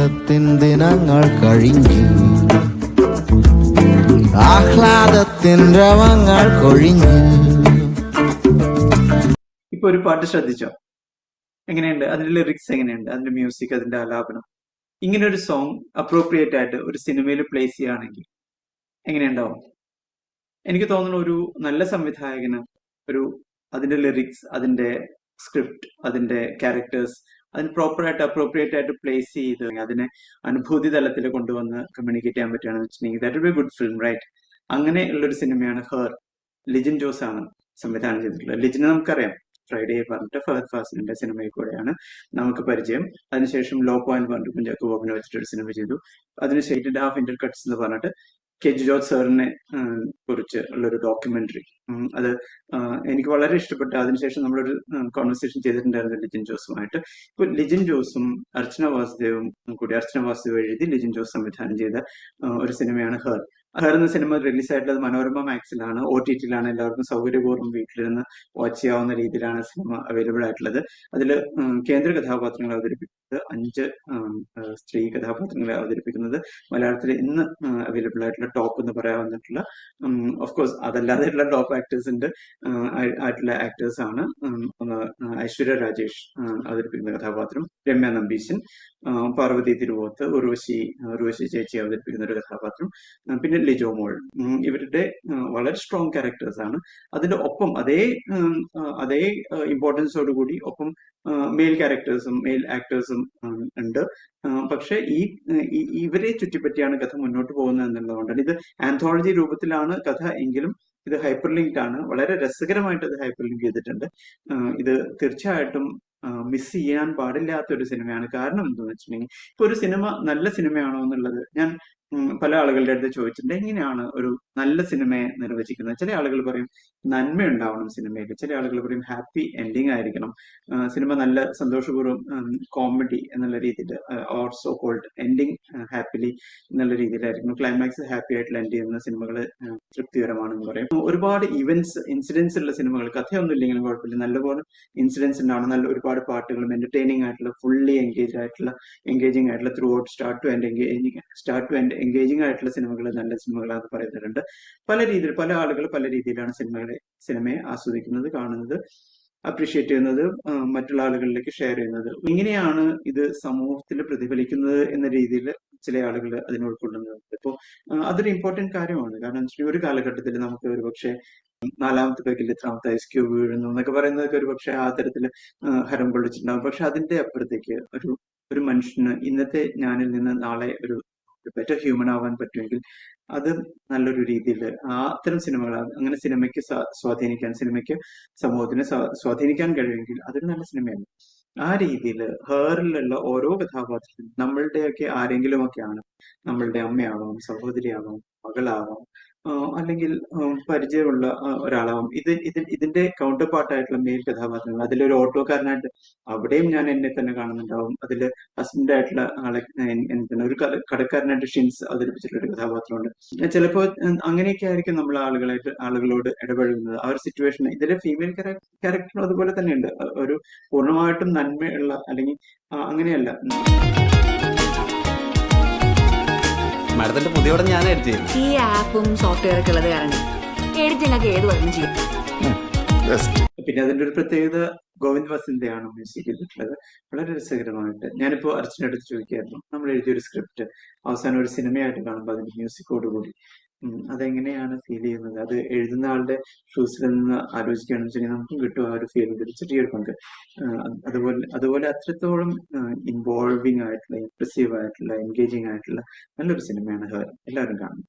ആഹ്ലാദത്തിൻ ദിനങ്ങൾ കഴിഞ്ഞു. ആഹ്ലാദത്തിൻ രവങ്ങൾ കൊഴിഞ്ഞു. ഇപ്പൊ ഒരു പാട്ട് ശ്രദ്ധിച്ചോ? എങ്ങനെയുണ്ട്? അതിന്റെ ലിറിക്സ് എങ്ങനെയുണ്ട്? അതിന്റെ മ്യൂസിക് അതിന്റെ ആലാപനം. ഇങ്ങനെ ഒരു സോങ് അപ്രോപ്രിയേറ്റ് ആയിട്ട് ഒരു സിനിമയിൽ പ്ലേസ് ചെയ്യുകയാണെങ്കിൽ എങ്ങനെയുണ്ടാവും? എനിക്ക് തോന്നുന്നു ഒരു നല്ല സംവിധായകന് ഒരു അതിന്റെ ലിറിക്സ് അതിന്റെ സ്ക്രിപ്റ്റ് അതിന്റെ ക്യാരക്ടേഴ്സ് അതിന് പ്രോപ്പറായിട്ട് അപ്രോപ്രിയേറ്റ് ആയിട്ട് പ്ലേസ് ചെയ്ത് അതിനെ അനുഭൂതി തലത്തിൽ കൊണ്ടുവന്ന് കമ്മ്യൂണിക്കേറ്റ് ചെയ്യാൻ പറ്റുകയാണെന്ന് വെച്ചിട്ടുണ്ടെങ്കിൽ that be good film right അങ്ങനെ ഉള്ളൊരു സിനിമയാണ് ഹെർ ലിജിൻ ജോസ് ആണ് സംവിധാനം ചെയ്തിട്ടുള്ളത്. ലിജിനെ നമുക്കറിയാം. ഫ്രൈഡേ പറഞ്ഞിട്ട് ഫഹദ് ഫാസിലിന്റെ സിനിമയിൽ കൂടെയാണ് നമുക്ക് പരിചയം. അതിനുശേഷം ലോ പോയിന്റ് പറഞ്ഞിട്ട് കുഞ്ചാക്കോ ബോബിനെ വെച്ചിട്ട് ഒരു സിനിമ ചെയ്തു. അതിനുശേഷം ഹാഫ് ഇന്റർ കട്ട്സ് എന്ന് പറഞ്ഞിട്ട് കെ ജി ജോർജ് സാറിനെ കുറിച്ച് ഉള്ളൊരു ഡോക്യുമെന്ററി അത് എനിക്ക് വളരെ ഇഷ്ടപ്പെട്ട. അതിനുശേഷം നമ്മളൊരു കോൺവെർസേഷൻ ചെയ്തിട്ടുണ്ടായിരുന്നു ലിജിൻ ജോസുമായിട്ട്. ഇപ്പൊ ലിജിൻ ജോസും അർച്ചന വാസുദേവും കൂടി അർച്ചന വാസുദേവ് എഴുതി ലിജിൻ ജോസ് സംവിധാനം ചെയ്ത ഒരു സിനിമയാണ് ഹെർ. എന്ന സിനിമ റിലീസ് ആയിട്ടുള്ളത് മനോരമ മാക്സിലാണ് ഒ ടി ടിയിലാണ്. എല്ലാവർക്കും സൗകര്യപൂർവം വീട്ടിലിരുന്ന് വാച്ച് ചെയ്യാവുന്ന രീതിയിലാണ് സിനിമ അവൈലബിൾ ആയിട്ടുള്ളത്. അതിൽ കേന്ദ്ര കഥാപാത്രങ്ങളെ അവതരിപ്പിക്കുന്നത് അഞ്ച് സ്ത്രീ കഥാപാത്രങ്ങളെ അവതരിപ്പിക്കുന്നത് മലയാളത്തിൽ ഇന്ന് അവൈലബിൾ ആയിട്ടുള്ള ടോപ്പ് എന്ന് പറയാവുന്നിട്ടുള്ള ഓഫ് കോഴ്സ് അതല്ലാതെയുള്ള ടോപ്പ് ആക്ടേഴ്സിന്റെ ആയിട്ടുള്ള ആക്ടേഴ്സ് ആണ് ഐശ്വര്യ രാജേഷ് അവതരിപ്പിക്കുന്ന കഥാപാത്രം രമ്യ നമ്പീശൻ. പാർവതി തിരുവോത്ത് ഉർവശി ഉർവശി ചേച്ചി അവതരിപ്പിക്കുന്ന ഒരു കഥാപാത്രം പിന്നെ ലിജോ മോൾ. ഇവരുടെ വളരെ സ്ട്രോങ് ക്യാരക്ടേഴ്സ് ആണ്. അതിന്റെ ഒപ്പം അതേ അതേ ഇമ്പോർട്ടൻസോട് കൂടി ഒപ്പം മെയിൽ ക്യാരക്ടേഴ്സും മെയിൽ ആക്ടേഴ്സും ഉണ്ട്. പക്ഷെ ഈ- ഇവരെ ചുറ്റിപ്പറ്റിയാണ് കഥ മുന്നോട്ട് പോകുന്നത് എന്നുള്ളതുകൊണ്ടാണ്. ഇത് ആന്തോളജി രൂപത്തിലാണ് കഥ എങ്കിലും ഇത് ഹൈപ്പർ ലിങ്ക്ഡ് ആണ്. വളരെ രസകരമായിട്ട് ഇത് ഹൈപ്പർ ലിങ്ക് ചെയ്തിട്ടുണ്ട് ഇത് തീർച്ചയായിട്ടും മിസ് ചെയ്യാൻ പാടില്ലാത്ത ഒരു സിനിമയാണ്. കാരണം എന്താണെന്ന് വെച്ചിട്ടുണ്ടെങ്കിൽ ഇപ്പൊ ഒരു സിനിമ നല്ല സിനിമയാണോ എന്നുള്ളത് ഞാൻ പല ആളുകളുടെ അടുത്ത് ചോദിച്ചിട്ടുണ്ട്. എങ്ങനെയാണ് ഒരു നല്ല സിനിമയെ നിർവചിക്കുന്നത്? ചില ആളുകൾ പറയും നന്മ ഉണ്ടാവണം സിനിമയിൽ ചില ആളുകൾ പറയും ഹാപ്പി എൻഡിങ് ആയിരിക്കണം. സിനിമ നല്ല സന്തോഷപൂർവം കോമഡി എന്നുള്ള രീതിയിൽ or so called ending happily എന്നുള്ള രീതിയിലായിരിക്കണം. ക്ലൈമാക്സ് ഹാപ്പി ആയിട്ടുള്ള എൻഡ് ചെയ്യുന്ന സിനിമകൾ തൃപ്തികരമാണെന്ന് പറയും. ഒരുപാട് ഇവന്റ്സ് ഇൻസിഡൻസ് ഉള്ള സിനിമകൾ കഥയൊന്നും ഇല്ലെങ്കിലും കുഴപ്പമില്ല. നല്ലപോലെ ഇൻസിഡൻസ് ഉണ്ടാവണം. നല്ല ഒരുപാട് പാട്ടുകളും എന്റർടൈനിങ് ആയിട്ടുള്ള ഫുള്ളി എൻഗേജ് ആയിട്ടുള്ള എൻഗേജിങ് ആയിട്ടുള്ള throughout start to end engaging start to end engaging ആയിട്ടുള്ള സിനിമകൾ നല്ല സിനിമകളാണ് പറയുന്നുണ്ട്. പല രീതിയിൽ പല ആളുകൾ പല രീതിയിലാണ് സിനിമകളെ സിനിമയെ ആസ്വദിക്കുന്നത് കാണുന്നത് അപ്രീഷിയേറ്റ് ചെയ്യുന്നത് മറ്റുള്ള ആളുകളിലേക്ക് ഷെയർ ചെയ്യുന്നത്. ഇങ്ങനെയാണ് ഇത് സമൂഹത്തിൽ പ്രതിഫലിക്കുന്നത് എന്ന രീതിയിൽ ചില ആളുകൾ അതിനെ ഉൾക്കൊള്ളുന്നത്. ഇപ്പോൾ അതൊരു ഇമ്പോർട്ടന്റ് കാര്യമാണ്. കാരണം ഒരു കാലഘട്ടത്തിൽ നമുക്ക് ഒരു പക്ഷേ നാലാമത്തെ പേക്കിൽ എത്രാമത്തെ ഐസ് ക്യൂബ് വീഴുന്നു എന്നൊക്കെ പറയുന്നതൊക്കെ ഒരു പക്ഷെ ആ തരത്തിൽ ഹരം കൊള്ളിച്ചിട്ടുണ്ടാകും പക്ഷെ അതിന്റെ അപ്പുറത്തേക്ക് ഒരു ഒരു മനുഷ്യന് ഇന്നത്തെ ഞാനിൽ നിന്ന് നാളെ ഒരു ബെറ്റർ ഹ്യൂമൻ ആവാൻ പറ്റുമെങ്കിൽ അത് നല്ലൊരു രീതിയിൽ അത്തരം സിനിമകൾ അങ്ങനെ സിനിമയ്ക്ക് സ്വാധീനിക്കാൻ സിനിമയ്ക്ക് സമൂഹത്തിനെ സ്വാധീനിക്കാൻ കഴിയുമെങ്കിൽ അതൊരു നല്ല സിനിമയാണ്. ആ രീതിയിൽ ഹേറിലുള്ള ഓരോ കഥാപാത്രത്തിനും നമ്മളുടെയൊക്കെ ആരെങ്കിലുമൊക്കെയാണ്. നമ്മളുടെ അമ്മയാവാം സഹോദരിയാവാം മകളാവാം അല്ലെങ്കിൽ പരിചയമുള്ള ഒരാളാവും. ഇത് ഇത് ഇതിന്റെ കൗണ്ടർ പാർട്ടായിട്ടുള്ള മെയിൽ കഥാപാത്രങ്ങൾ. അതിലൊരു ഓട്ടോക്കാരനായിട്ട് അവിടെയും ഞാൻ എന്നെ തന്നെ കാണുന്നുണ്ടാവും. അതിൽ ഹസ്ബൻഡ് ആയിട്ടുള്ള ആളെ എന്താണ് ഒരു കട- കടക്കാരനായിട്ട് ഷിൻസ് അവതരിപ്പിച്ചിട്ടുള്ള ഒരു കഥാപാത്രമുണ്ട്. ചിലപ്പോൾ അങ്ങനെയൊക്കെ ആയിരിക്കും നമ്മൾ ആളുകളായിട്ട് ആളുകളോട് ഇടപഴകുന്നത്. ആ ഒരു സിറ്റുവേഷൻ ഇതിലെ ഫീമെയിൽ ക്യാരക്ടർ അതുപോലെ തന്നെയുണ്ട്. ഒരു പൂർണമായിട്ടും നന്മയുള്ള അല്ലെങ്കിൽ അങ്ങനെയല്ല. മാഡത്തിന്റെ പുതിയ പടം ഞാൻ എഡിറ്റ് ചെയ്യുന്നു ഈ ആപ്പും സോഫ്റ്റ്വെയർ ഒക്കെ ഉള്ളത് കാരണം എഡിറ്റിംഗ് ഒക്കെ ഏത് വേണം ചെയ്യും. പിന്നെ അതിന്റെ ഒരു പ്രത്യേകത ഗോവിന്ദ് വസന്തയാണ് മ്യൂസിക് ചെയ്തിട്ടുള്ളത്. വളരെ രസകരമായിട്ട്. ഞാനിപ്പോ അർച്ചന അടുത്ത് ചോദിക്കായിരുന്നു. നമ്മൾ എഴുതിയ ഒരു സ്ക്രിപ്റ്റ് അവസാനം ഒരു സിനിമയായിട്ട് കാണുമ്പോൾ അതിന്റെ മ്യൂസിക്കോട് കൂടി അതെങ്ങനെയാണ് ഫീൽ ചെയ്യുന്നത്? അത് എഴുതുന്ന ആളുടെ ഷൂസിൽ നിന്ന് ആലോചിക്കുകയാണെന്ന് വെച്ചിട്ടുണ്ടെങ്കിൽ നമുക്കും കിട്ടും ആ ഒരു ഫീൽ ചെറിയൊരു പങ്ക്. അതുപോലെ അതുപോലെ അത്രത്തോളം ഇൻവോൾവിംഗ് ആയിട്ടുള്ള ഇംപ്രസീവ് ആയിട്ടുള്ള എൻഗേജിങ് ആയിട്ടുള്ള നല്ലൊരു സിനിമയാണ് ഹെർ എല്ലാവരും കാണും